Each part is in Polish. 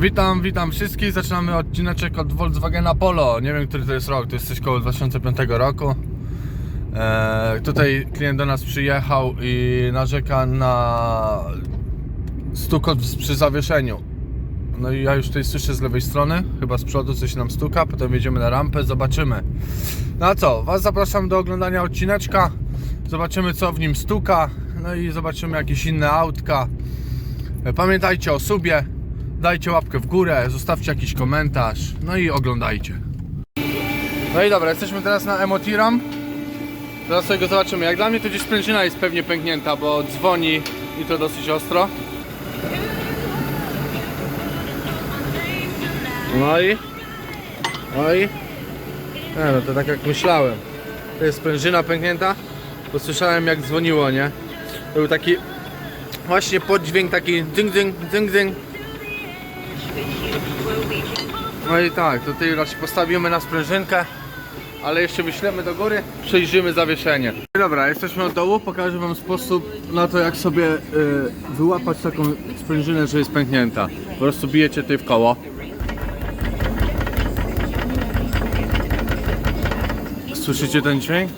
Witam, witam wszystkich. Zaczynamy odcineczek od Volkswagena Polo. Nie wiem, który to jest rok, to jest coś koło 2005 roku. E, tutaj klient do nas przyjechał i narzeka na stukot przy zawieszeniu. No i ja już tutaj słyszę z lewej strony, chyba z przodu coś nam stuka, potem jedziemy na rampę, zobaczymy. No a co, Was zapraszam do oglądania odcineczka. Zobaczymy co w nim stuka, no i zobaczymy jakieś inne autka. Pamiętajcie o subie, dajcie łapkę w górę, zostawcie jakiś komentarz, no i oglądajcie. No i dobra, jesteśmy teraz na Emotiram. Teraz sobie go zobaczymy. Jak dla mnie to gdzieś sprężyna jest pewnie pęknięta, bo dzwoni i to dosyć ostro. No i... No i... No to tak jak myślałem. To jest sprężyna pęknięta, bo słyszałem jak dzwoniło, nie? To był taki właśnie poddźwięk taki ding ding ding ding. No i tak, tutaj raczej postawimy na sprężynkę, ale jeszcze wyślemy do góry, przejrzymy zawieszenie. Dobra, jesteśmy od dołu, pokażę wam sposób na to jak sobie y, wyłapać taką sprężynę, że jest pęknięta. Po prostu bijecie tutaj w koło. Słyszycie ten dźwięk?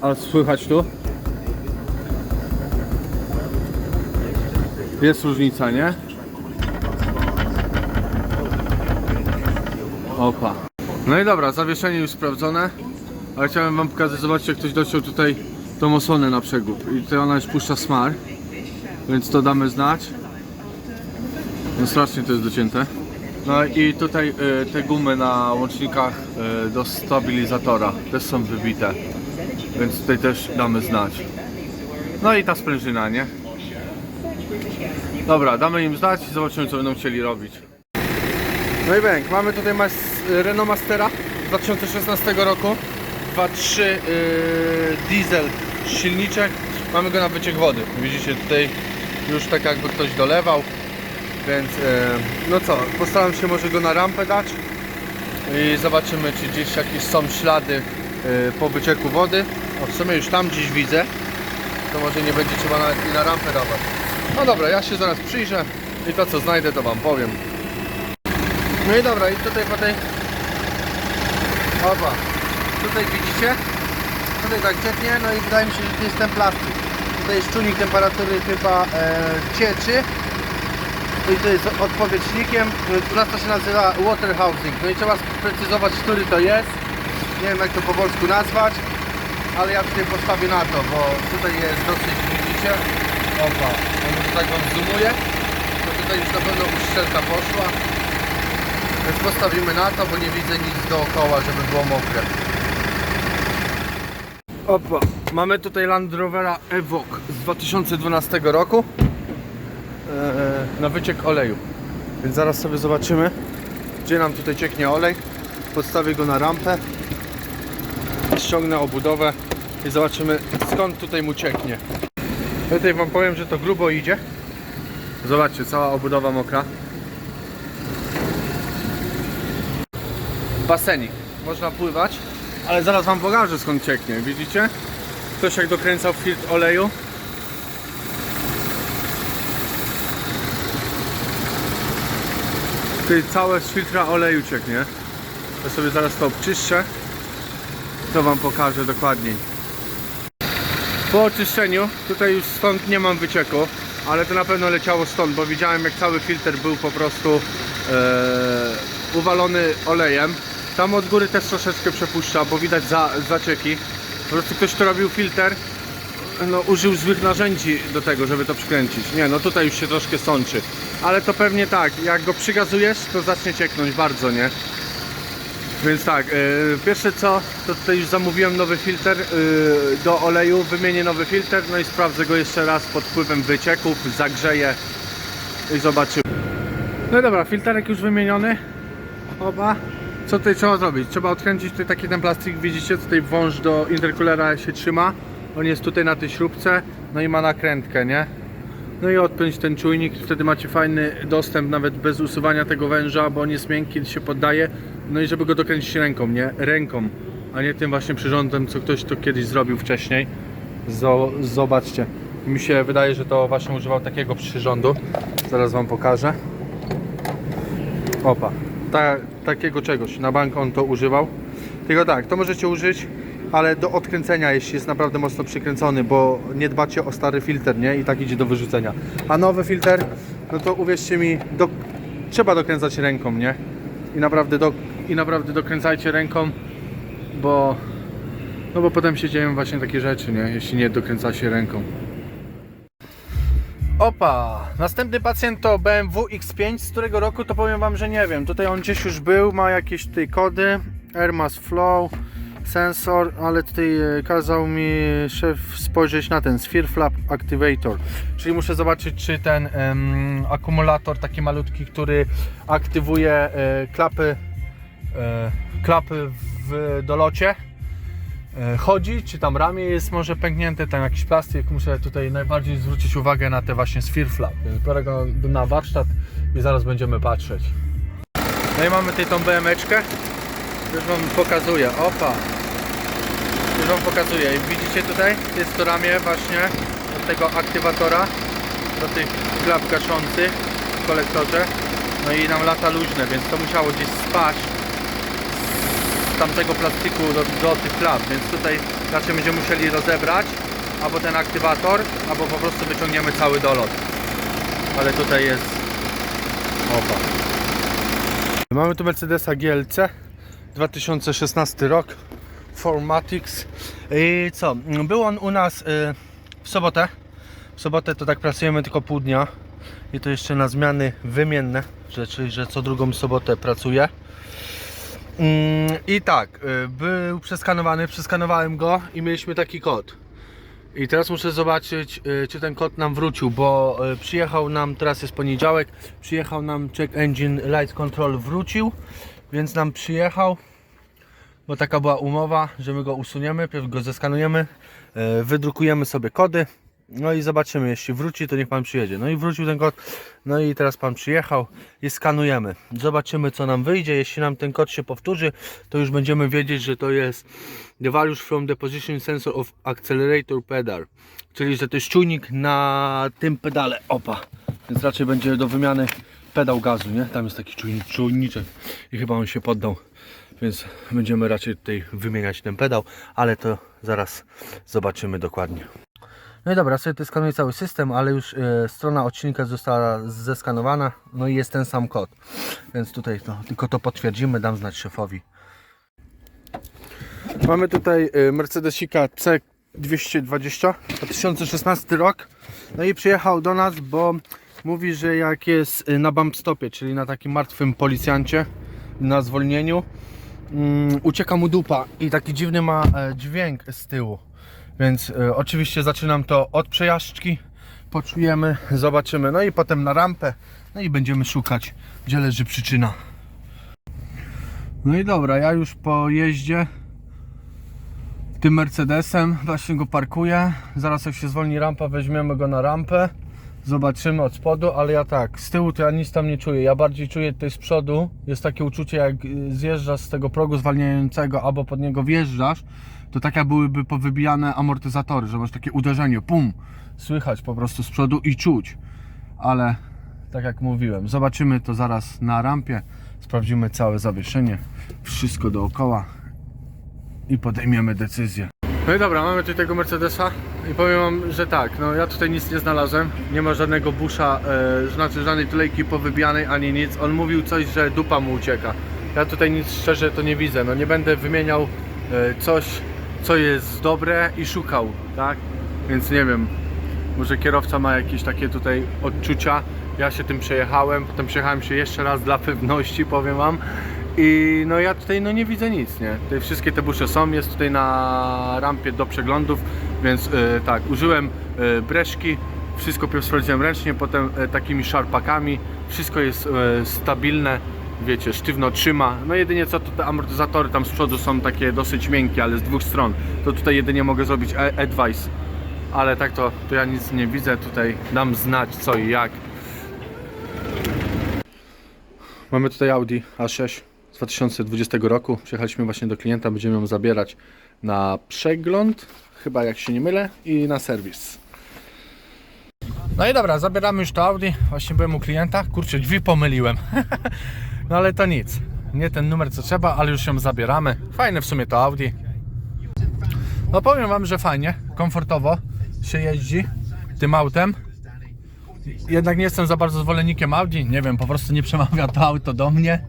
A słychać tu? Jest różnica, nie? Opa. No i dobra, zawieszenie już sprawdzone. Ale chciałem wam pokazać, zobaczcie jak ktoś dociął tutaj tą osłonę na przegub. I tutaj ona już puszcza smar. Więc to damy znać. No strasznie to jest docięte. No i tutaj y, te gumy na łącznikach y, do stabilizatora też są wybite. Więc tutaj też damy znać. No i ta sprężyna, nie? Dobra, damy im znać i zobaczymy co będą chcieli robić. No i bęk, mamy tutaj mas Renault Mastera z 2016 roku. 2.3 yy, diesel silniczek mamy go na wyciek wody. Widzicie tutaj już tak jakby ktoś dolewał. Więc yy, no co, postaram się może go na rampę dać i zobaczymy czy gdzieś jakieś są ślady yy, po wycieku wody. O w sumie już tam gdzieś widzę. To może nie będzie trzeba nawet i na rampę dawać. No dobra, ja się zaraz przyjrzę i to co znajdę to wam powiem. No i dobra, i tutaj po tej... Opa. Tutaj widzicie? Tutaj tak ciepnie, no i wydaje mi się, że to jest ten plastik. Tutaj jest czujnik temperatury chyba e, cieczy. I to jest odpowiedźnikiem. U nas to się nazywa water housing. No i trzeba sprecyzować, który to jest. Nie wiem jak to po polsku nazwać. Ale ja tutaj postawię na to, bo tutaj jest dosyć, widzicie? Opa, może tak wam zoomuje. No tutaj już na pewno uszczelka poszła. Więc postawimy na to, bo nie widzę nic dookoła, żeby było mokre. Opa, mamy tutaj Land Rovera Evoque z 2012 roku eee, na wyciek oleju. Więc zaraz sobie zobaczymy, gdzie nam tutaj cieknie olej. Podstawię go na rampę, ściągnę obudowę i zobaczymy skąd tutaj mu cieknie. Tutaj wam powiem, że to grubo idzie. Zobaczcie, cała obudowa mokra. Basenik. Można pływać, ale zaraz wam pokażę skąd cieknie. Widzicie? Ktoś jak dokręcał filtr oleju. Tutaj całe z filtra oleju cieknie. Ja sobie zaraz to obczyszczę. To wam pokażę dokładniej. Po oczyszczeniu, tutaj już stąd nie mam wycieku, ale to na pewno leciało stąd, bo widziałem jak cały filtr był po prostu e, uwalony olejem. Tam od góry też troszeczkę przepuszcza, bo widać za, zacieki. Po prostu ktoś, kto robił filtr, no, użył złych narzędzi do tego, żeby to przykręcić. Nie, no tutaj już się troszkę sączy. Ale to pewnie tak, jak go przygazujesz, to zacznie cieknąć bardzo, nie? Więc tak, yy, pierwsze co, to tutaj już zamówiłem nowy filtr yy, do oleju, wymienię nowy filtr, no i sprawdzę go jeszcze raz pod wpływem wycieków, zagrzeję i zobaczymy. No dobra, filterek już wymieniony. Oba. Co tutaj trzeba zrobić? Trzeba odkręcić tutaj taki ten plastik, widzicie, tutaj wąż do interkulera się trzyma. On jest tutaj na tej śrubce, no i ma nakrętkę, nie? No i odpiąć ten czujnik, wtedy macie fajny dostęp nawet bez usuwania tego węża, bo on jest miękki, się poddaje. No i żeby go dokręcić ręką, nie? Ręką, a nie tym właśnie przyrządem, co ktoś to kiedyś zrobił wcześniej. Zo zobaczcie. Mi się wydaje, że to właśnie używał takiego przyrządu. Zaraz wam pokażę. Opa, ta, takiego czegoś, na bank on to używał. Tylko tak, to możecie użyć, ale do odkręcenia, jeśli jest naprawdę mocno przykręcony, bo nie dbacie o stary filtr, nie? I tak idzie do wyrzucenia. A nowy filtr, no to uwierzcie mi, do, trzeba dokręcać ręką, nie? I naprawdę, do, I naprawdę dokręcajcie ręką, bo no bo potem się dzieją właśnie takie rzeczy, nie? Jeśli nie dokręca się ręką. Opa! Następny pacjent to BMW X5. Z którego roku to powiem Wam, że nie wiem. Tutaj on gdzieś już był, ma jakieś tutaj kody. Airmas Flow, sensor, ale tutaj e, kazał mi szef spojrzeć na ten Sphere Flap Activator. Czyli muszę zobaczyć, czy ten akumulator taki malutki, który aktywuje e, klapy, e, klapy w dolocie chodzi, czy tam ramię jest może pęknięte, tam jakiś plastik. Muszę tutaj najbardziej zwrócić uwagę na te właśnie. Więc biorę go na warsztat i zaraz będziemy patrzeć. No i mamy tutaj tą BM-eczkę. Już Wam pokazuję. Opa! Już Wam pokazuję. I widzicie tutaj? Jest to ramię właśnie od tego aktywatora do tych klap gaszących w kolektorze. No i nam lata luźne, więc to musiało gdzieś spaść z tamtego plastiku do, do tych klap, więc tutaj raczej będziemy musieli rozebrać albo ten aktywator, albo po prostu wyciągniemy cały dolot. Ale tutaj jest opa. Mamy tu Mercedesa GLC 2016 rok Formatics i co? Był on u nas y, w sobotę. W sobotę to tak pracujemy tylko pół dnia i to jeszcze na zmiany wymienne, czyli że co drugą sobotę pracuję. Mm, I tak, y, był przeskanowany, przeskanowałem go i mieliśmy taki kod. I teraz muszę zobaczyć, y, czy ten kod nam wrócił, bo y, przyjechał nam, teraz jest poniedziałek, przyjechał nam check engine light control wrócił, więc nam przyjechał, bo taka była umowa, że my go usuniemy, pierw go zeskanujemy, wydrukujemy sobie kody, no i zobaczymy, jeśli wróci, to niech pan przyjedzie. No i wrócił ten kod, no i teraz pan przyjechał i skanujemy. Zobaczymy, co nam wyjdzie. Jeśli nam ten kod się powtórzy, to już będziemy wiedzieć, że to jest the values from the position sensor of accelerator pedal. Czyli, że to jest czujnik na tym pedale. Opa! Więc raczej będzie do wymiany pedał gazu, nie? Tam jest taki czujnik, czujniczek i chyba on się poddał. Więc będziemy raczej tutaj wymieniać ten pedał, ale to zaraz zobaczymy dokładnie. No i dobra, sobie to skanuję cały system, ale już e, strona odcinka została zeskanowana, no i jest ten sam kod. Więc tutaj no, tylko to potwierdzimy, dam znać szefowi. Mamy tutaj e, Mercedesika C220, 2016 rok. No i przyjechał do nas, bo mówi, że jak jest e, na bump stopie, czyli na takim martwym policjancie, na zwolnieniu, mm, ucieka mu dupa i taki dziwny ma dźwięk z tyłu. Więc e, oczywiście zaczynam to od przejażdżki, poczujemy, zobaczymy, no i potem na rampę, no i będziemy szukać, gdzie leży przyczyna. No i dobra, ja już po jeździe tym Mercedesem właśnie go parkuję. Zaraz jak się zwolni rampa, weźmiemy go na rampę. Zobaczymy od spodu, ale ja tak, z tyłu to ja nic tam nie czuję. Ja bardziej czuję tutaj z przodu. Jest takie uczucie, jak y, zjeżdżasz z tego progu zwalniającego albo pod niego wjeżdżasz, to tak jak byłyby powybijane amortyzatory, że masz takie uderzenie, pum, słychać po prostu z przodu i czuć. Ale tak jak mówiłem, zobaczymy to zaraz na rampie, sprawdzimy całe zawieszenie, wszystko dookoła i podejmiemy decyzję. No i dobra, mamy tutaj tego Mercedesa i powiem wam, że tak, no ja tutaj nic nie znalazłem, nie ma żadnego busza, e, znaczy żadnej tulejki powybijanej ani nic. On mówił coś, że dupa mu ucieka. Ja tutaj nic szczerze to nie widzę, no nie będę wymieniał e, coś, co jest dobre i szukał, tak? Więc nie wiem, może kierowca ma jakieś takie tutaj odczucia. Ja się tym przejechałem, potem przejechałem się jeszcze raz dla pewności, powiem wam. I no ja tutaj no nie widzę nic, nie? Tutaj wszystkie te busze są, jest tutaj na rampie do przeglądów, więc e, tak, użyłem e, breszki, wszystko sprawdziłem ręcznie, potem e, takimi szarpakami, wszystko jest e, stabilne, wiecie, sztywno trzyma. No jedynie co to te amortyzatory tam z przodu są takie dosyć miękkie, ale z dwóch stron. To tutaj jedynie mogę zrobić e- advice. Ale tak to, to ja nic nie widzę, tutaj dam znać co i jak. Mamy tutaj Audi A6 z 2020 roku. Przyjechaliśmy właśnie do klienta, będziemy ją zabierać na przegląd, chyba jak się nie mylę, i na serwis. No i dobra, zabieramy już to Audi. Właśnie byłem u klienta. Kurczę, drzwi pomyliłem. No ale to nic. Nie ten numer co trzeba, ale już ją zabieramy. Fajne w sumie to Audi. No powiem wam, że fajnie, komfortowo się jeździ tym autem. Jednak nie jestem za bardzo zwolennikiem Audi. Nie wiem, po prostu nie przemawia to auto do mnie.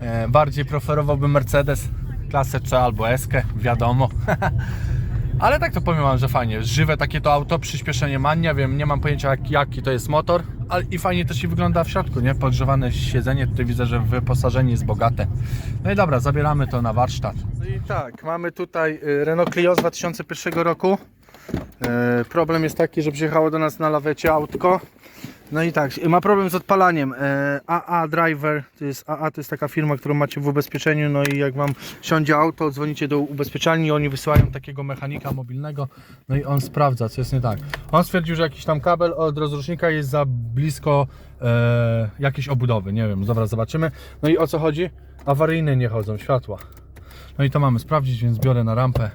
E, bardziej preferowałbym Mercedes klasę C albo S, wiadomo. Ale tak to powiem wam, że fajnie. Żywe takie to auto, przyspieszenie ma, nie wiem, nie mam pojęcia jak, jaki to jest motor, ale i fajnie też się wygląda w środku, nie? Podgrzewane siedzenie, tutaj widzę, że wyposażenie jest bogate. No i dobra, zabieramy to na warsztat. No i tak, mamy tutaj y, Renault Clio z 2001 roku. E, problem jest taki, że przyjechało do nas na lawecie autko. No i tak, ma problem z odpalaniem. E, AA Driver, to jest AA, to jest taka firma, którą macie w ubezpieczeniu. No i jak wam siądzie auto, dzwonicie do ubezpieczalni, oni wysyłają takiego mechanika mobilnego. No i on sprawdza, co jest nie tak. On stwierdził, że jakiś tam kabel od rozrusznika jest za blisko e, jakiejś obudowy. Nie wiem, dobra, zobaczymy. No i o co chodzi? Awaryjne nie chodzą, światła. No i to mamy sprawdzić, więc biorę na rampę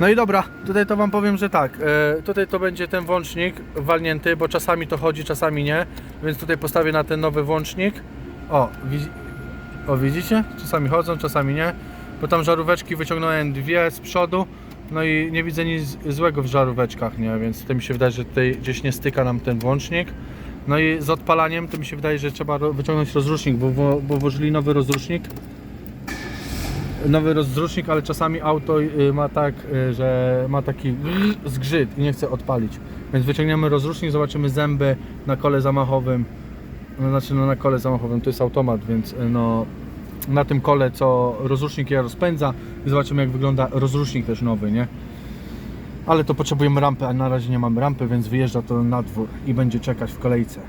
no i dobra, tutaj to Wam powiem, że tak, e, tutaj to będzie ten włącznik walnięty, bo czasami to chodzi, czasami nie, więc tutaj postawię na ten nowy włącznik. O, o widzicie? Czasami chodzą, czasami nie, bo tam żaróweczki wyciągnąłem dwie z przodu, no i nie widzę nic złego w żaróweczkach, nie, więc to mi się wydaje, że tutaj gdzieś nie styka nam ten włącznik. No i z odpalaniem to mi się wydaje, że trzeba wyciągnąć rozrusznik, bo, bo, bo włożyli nowy rozrusznik nowy rozrusznik, ale czasami auto y, ma tak, y, że ma taki zgrzyt i nie chce odpalić. Więc wyciągniemy rozrusznik, zobaczymy zęby na kole zamachowym. No, znaczy no, na kole zamachowym to jest automat, więc y, no na tym kole co rozrusznik je rozpędza zobaczymy jak wygląda rozrusznik też nowy, nie? Ale to potrzebujemy rampy, a na razie nie mamy rampy, więc wyjeżdża to na dwór i będzie czekać w kolejce.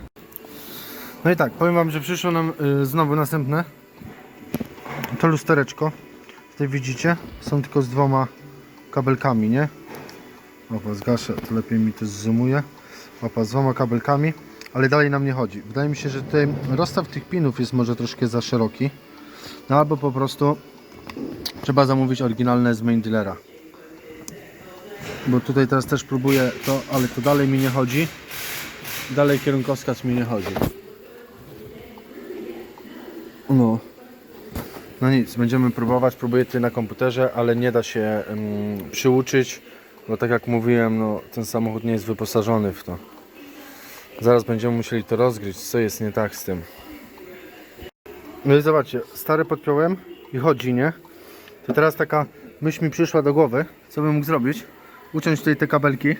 No i tak, powiem Wam, że przyszło nam y, znowu następne. To lustereczko. Tutaj widzicie, są tylko z dwoma kabelkami, nie? Opa, zgaszę, to lepiej mi to zoomuje. Opa, z dwoma kabelkami, ale dalej nam nie chodzi. Wydaje mi się, że tutaj rozstaw tych pinów jest może troszkę za szeroki. No albo po prostu trzeba zamówić oryginalne z main dealera. Bo tutaj teraz też próbuję to, ale to dalej mi nie chodzi. Dalej kierunkowskaz mi nie chodzi. No. No nic, będziemy próbować, próbuję tutaj na komputerze, ale nie da się ym, przyuczyć, bo tak jak mówiłem, no, ten samochód nie jest wyposażony w to. Zaraz będziemy musieli to rozgryźć, co jest nie tak z tym. No i zobaczcie, stare podpiąłem i chodzi, nie? To teraz taka myśl mi przyszła do głowy, co bym mógł zrobić? Uciąć tutaj te kabelki,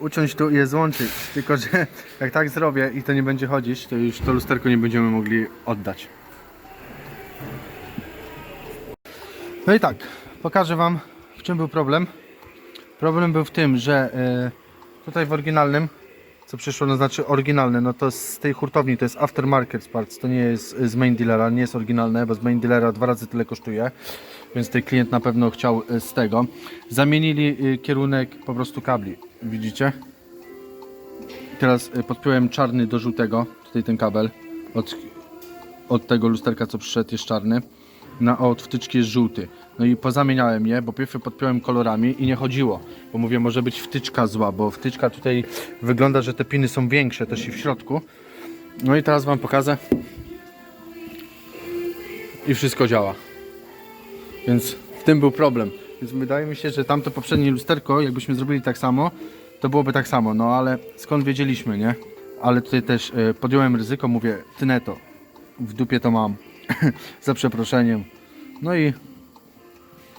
uciąć tu i je złączyć, tylko że jak tak zrobię i to nie będzie chodzić, to już to lusterko nie będziemy mogli oddać. No i tak, pokażę Wam w czym był problem. Problem był w tym, że e, tutaj w oryginalnym, co przyszło, no znaczy oryginalne, no to z tej hurtowni to jest aftermarket parts, to nie jest z main dealera, nie jest oryginalne, bo z main dealera dwa razy tyle kosztuje, więc tutaj klient na pewno chciał e, z tego. Zamienili e, kierunek po prostu kabli, widzicie? Teraz podpiąłem czarny do żółtego, tutaj ten kabel, od, od tego lusterka co przyszedł jest czarny na od wtyczki jest żółty. No i pozamieniałem je, bo pierw podpiąłem kolorami i nie chodziło. Bo mówię, może być wtyczka zła, bo wtyczka tutaj wygląda, że te piny są większe też i w środku. No i teraz Wam pokażę. I wszystko działa. Więc w tym był problem. Więc wydaje mi się, że tamto poprzednie lusterko, jakbyśmy zrobili tak samo, to byłoby tak samo. No ale skąd wiedzieliśmy, nie? Ale tutaj też e, podjąłem ryzyko, mówię, tnę to. W dupie to mam. za przeproszeniem. No i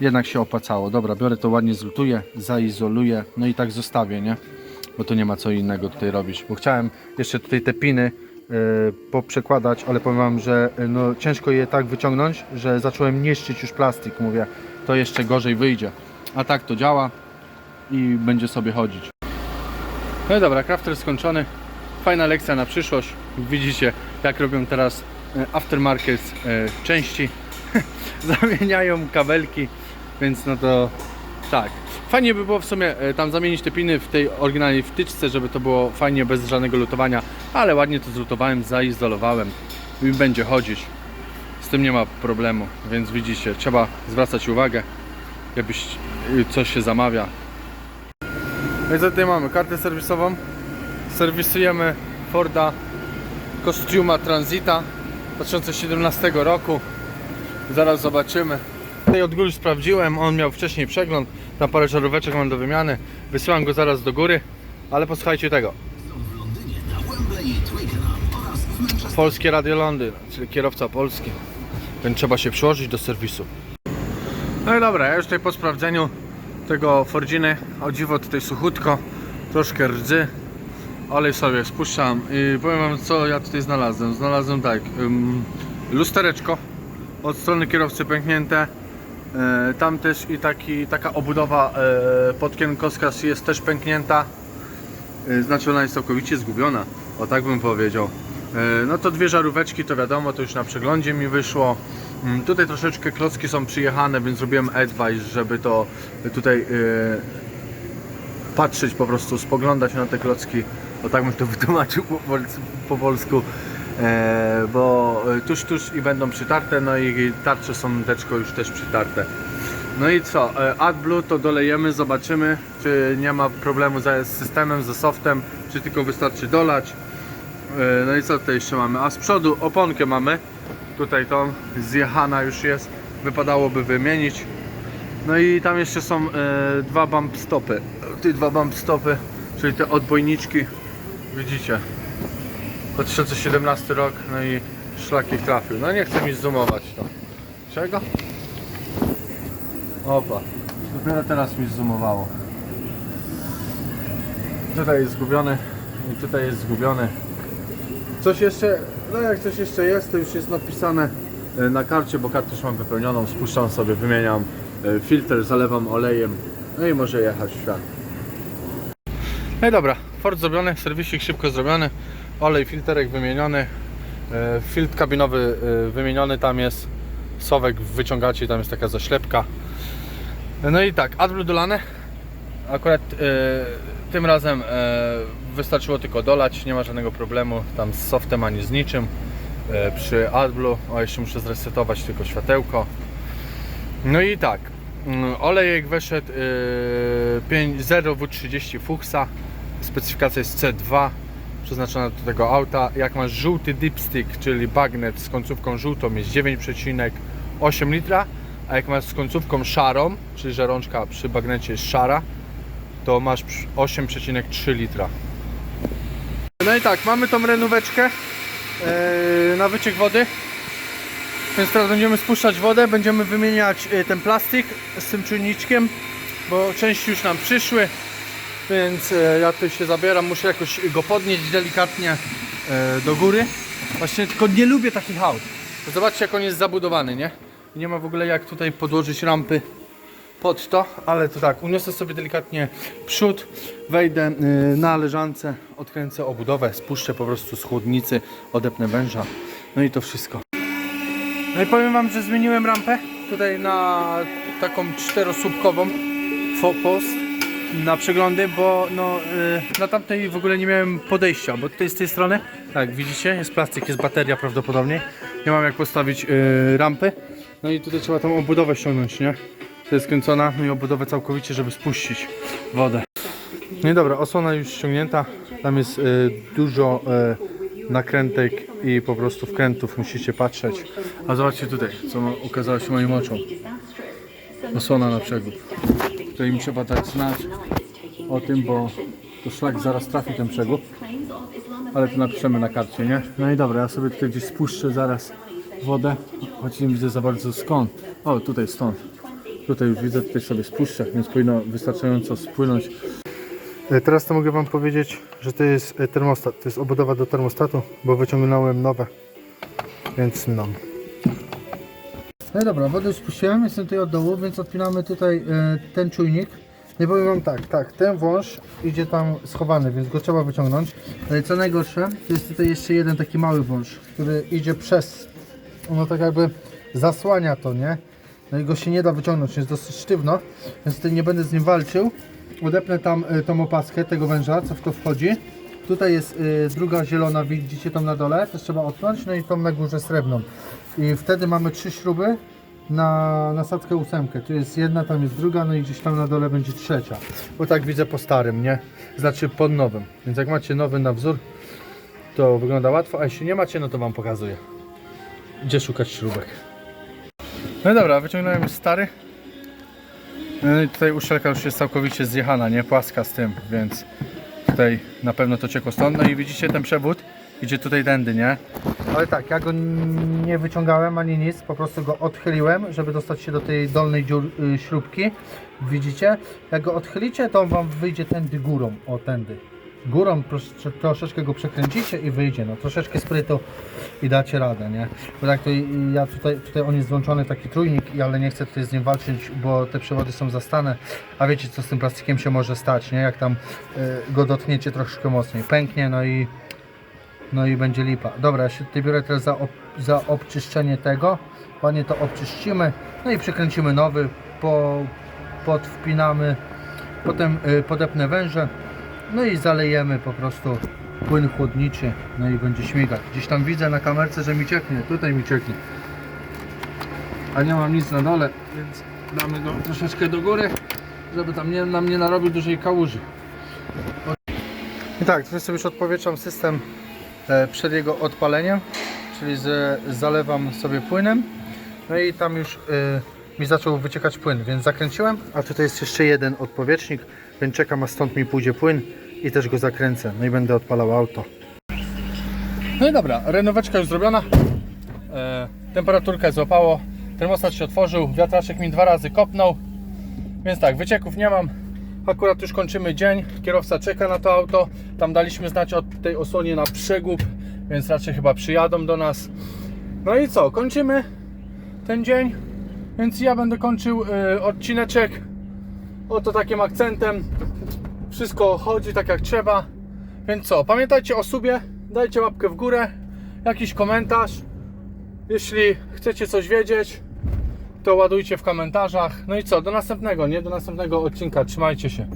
jednak się opłacało. Dobra, biorę to ładnie zlutuję, zaizoluję, no i tak zostawię, nie? Bo tu nie ma co innego tutaj robić. Bo chciałem jeszcze tutaj te piny yy, poprzekładać, ale powiem wam, że yy, no, ciężko je tak wyciągnąć, że zacząłem niszczyć już plastik. Mówię, to jeszcze gorzej wyjdzie. A tak to działa i będzie sobie chodzić. No i dobra, crafter skończony. Fajna lekcja na przyszłość. Widzicie, jak robią teraz e, aftermarket e, części. Zamieniają kabelki, więc no to tak. Fajnie by było w sumie e, tam zamienić te piny w tej oryginalnej wtyczce, żeby to było fajnie bez żadnego lutowania, ale ładnie to zlutowałem, zaizolowałem i będzie chodzić. Z tym nie ma problemu, więc widzicie, trzeba zwracać uwagę, jakbyś y, coś się zamawia. No i tutaj mamy? Kartę serwisową. Serwisujemy Forda Costiuma Transita 2017 roku. Zaraz zobaczymy. Tutaj od góry sprawdziłem, on miał wcześniej przegląd, tam parę żaróweczek mam do wymiany. Wysyłam go zaraz do góry, ale posłuchajcie tego. Polskie Radio Londyn, czyli kierowca polski. Więc trzeba się przyłożyć do serwisu. No i dobra, ja już tutaj po sprawdzeniu tego Fordziny, o dziwo tutaj suchutko, troszkę rdzy, olej sobie spuszczam i powiem wam co ja tutaj znalazłem. Znalazłem tak, ym, lustereczko od strony kierowcy pęknięte, tam też i taki, taka obudowa e, podkienkowska jest też pęknięta, E, znaczy ona jest całkowicie zgubiona, o tak bym powiedział. E, No to dwie żaróweczki, to wiadomo, to już na przeglądzie mi wyszło. Mm, Tutaj troszeczkę klocki są przyjechane, więc zrobiłem advice, żeby to tutaj e, patrzeć po prostu, spoglądać na te klocki. O tak bym to wytłumaczył po, po polsku. E, bo e, tuż, tuż i będą przytarte, no i tarcze są teczko już też przytarte. No i co? E, AdBlue to dolejemy, zobaczymy, czy nie ma problemu z systemem, ze softem, czy tylko wystarczy dolać. No i co tutaj jeszcze mamy? A z przodu oponkę mamy. Tutaj tą zjechana już jest. Wypadałoby wymienić. No i tam jeszcze są dwa bump stopy. Te dwa bump stopy, czyli te odbojniczki. Widzicie. 2017 rok, no i szlaki trafił. No nie chcę mi zoomować to. Czego? Opa. Dopiero teraz mi zoomowało. Tutaj jest zgubiony i tutaj jest zgubiony. Coś jeszcze, no jak coś jeszcze jest, to już jest napisane e, na karcie, bo kartę już mam wypełnioną. Spuszczam sobie, wymieniam e, filtr, zalewam olejem. No i może jechać w świat. No i dobra, Ford zrobiony, serwisik szybko zrobiony, olej, filterek wymieniony, e, filtr kabinowy e, wymieniony, tam jest sowek, wyciągacie, tam jest taka zaślepka. No i tak, AdBlue dolane. Akurat e, tym razem e, wystarczyło tylko dolać, nie ma żadnego problemu tam z softem ani z niczym. E, przy AdBlue, o jeszcze muszę zresetować tylko światełko. No i tak, mm, olejek wyszedł 5 0W30 Fuchsa, specyfikacja jest C2, przeznaczona do tego auta. Jak masz żółty dipstick, czyli bagnet z końcówką żółtą jest 9,8 litra, a jak masz z końcówką szarą, czyli że rączka przy bagnecie jest szara, to masz przy- 8,3 litra. No i tak, mamy tą renóweczkę e, na wyciek wody. Więc teraz będziemy spuszczać wodę, będziemy wymieniać e, ten plastik z tym czujniczkiem, bo części już nam przyszły, więc e, ja tutaj się zabieram, muszę jakoś go podnieść delikatnie e, do góry. Właśnie tylko nie lubię takich aut. Zobaczcie jak on jest zabudowany, nie? Nie ma w ogóle jak tutaj podłożyć rampy pod to, ale to tak, uniosę sobie delikatnie przód, wejdę y, na leżance, odkręcę obudowę, spuszczę po prostu z chłodnicy, odepnę węża, no i to wszystko. No i powiem Wam, że zmieniłem rampę tutaj na taką czterosłupkową fo- post na przeglądy, bo no, y, na tamtej w ogóle nie miałem podejścia, bo tutaj z tej strony, tak widzicie, jest plastik, jest bateria prawdopodobnie, nie mam jak postawić y, rampy, no i tutaj trzeba tą obudowę ściągnąć, nie? To jest skręcona, no i obudowę całkowicie, żeby spuścić wodę. No i dobra, osłona już ściągnięta, tam jest y, dużo y, nakrętek i po prostu wkrętów musicie patrzeć. A zobaczcie tutaj, co ukazało się moim oczom. Osłona na przegub. Tutaj mi trzeba dać znać o tym, bo to szlak zaraz trafi ten przegub. Ale to napiszemy na karcie, nie? No i dobra, ja sobie tutaj gdzieś spuszczę zaraz wodę, choć nie widzę za bardzo skąd. O, tutaj stąd. Tutaj już widzę, tutaj sobie spuszczę, więc powinno wystarczająco spłynąć. E, Teraz to mogę Wam powiedzieć, że to jest e, termostat. To jest obudowa do termostatu, bo wyciągnąłem nowe. Więc no. No i dobra, wodę spuściłem, jestem tutaj od dołu, więc odpinamy tutaj e, ten czujnik. Nie powiem Wam tak, tak, ten wąż idzie tam schowany, więc go trzeba wyciągnąć. Ale co najgorsze, to jest tutaj jeszcze jeden taki mały wąż, który idzie przez, ono tak jakby zasłania to, nie? No i go się nie da wyciągnąć, jest dosyć sztywno, więc tutaj nie będę z nim walczył. Odepnę tam e, tą opaskę tego węża, co w to wchodzi. Tutaj jest e, druga zielona, widzicie tam na dole, też trzeba odpiąć, no i tą na górze srebrną. I wtedy mamy trzy śruby na nasadzkę ósemkę. Tu jest jedna, tam jest druga, no i gdzieś tam na dole będzie trzecia. Bo tak widzę po starym, nie? Znaczy pod nowym. Więc jak macie nowy na wzór, to wygląda łatwo, a jeśli nie macie, no to Wam pokazuję. gdzie szukać śrubek. No dobra, wyciągnąłem już stary. No i tutaj uszczelka już jest całkowicie zjechana, nie płaska z tym, więc tutaj na pewno to ciekło stąd. No i widzicie ten przewód idzie tutaj tędy, nie? Ale tak, ja go nie wyciągałem ani nic, po prostu go odchyliłem, żeby dostać się do tej dolnej dziur, y, śrubki. Widzicie? Jak go odchylicie, to on wam wyjdzie tędy górą, o tędy. Górą prosz- troszeczkę go przekręcicie i wyjdzie, no troszeczkę sprytu i dacie radę, nie? Bo tak to ja tutaj, tutaj on jest włączony taki trójnik, ale nie chcę tutaj z nim walczyć, bo te przewody są zastane, a wiecie co z tym plastikiem się może stać, nie? Jak tam y, go dotkniecie troszeczkę mocniej, pęknie, no i no i będzie lipa. Dobra, ja się tutaj biorę teraz za, ob, za obczyszczenie tego. Ładnie to obczyścimy. No i przykręcimy nowy, po, podwpinamy. Potem y, podepnę węże. No i zalejemy po prostu płyn chłodniczy. No i będzie śmigać. Gdzieś tam widzę na kamerce, że mi cieknie. Tutaj mi cieknie. A nie mam nic na dole, więc damy go troszeczkę do góry, żeby tam nie, nam nie narobił dużej kałuży. I tak, tutaj sobie już odpowietrzam system przed jego odpaleniem, czyli z, zalewam sobie płynem, no i tam już e, mi zaczął wyciekać płyn, więc zakręciłem, a tutaj jest jeszcze jeden odpowietrznik, więc czekam, a stąd mi pójdzie płyn i też go zakręcę, no i będę odpalał auto. No i dobra, renoweczka już zrobiona, e, temperaturkę złapało, termostat się otworzył, wiatraczek mi dwa razy kopnął, więc tak, wycieków nie mam, Akurat już kończymy dzień, kierowca czeka na to auto. Tam daliśmy znać od tej osłonie na przegub, więc raczej chyba przyjadą do nas. No i co, kończymy ten dzień, więc ja będę kończył y, odcineczek oto takim akcentem. Wszystko chodzi tak jak trzeba. Więc co, pamiętajcie o subie, dajcie łapkę w górę, jakiś komentarz. Jeśli chcecie coś wiedzieć, to ładujcie w komentarzach. No i co, do następnego, nie? Do następnego odcinka. Trzymajcie się.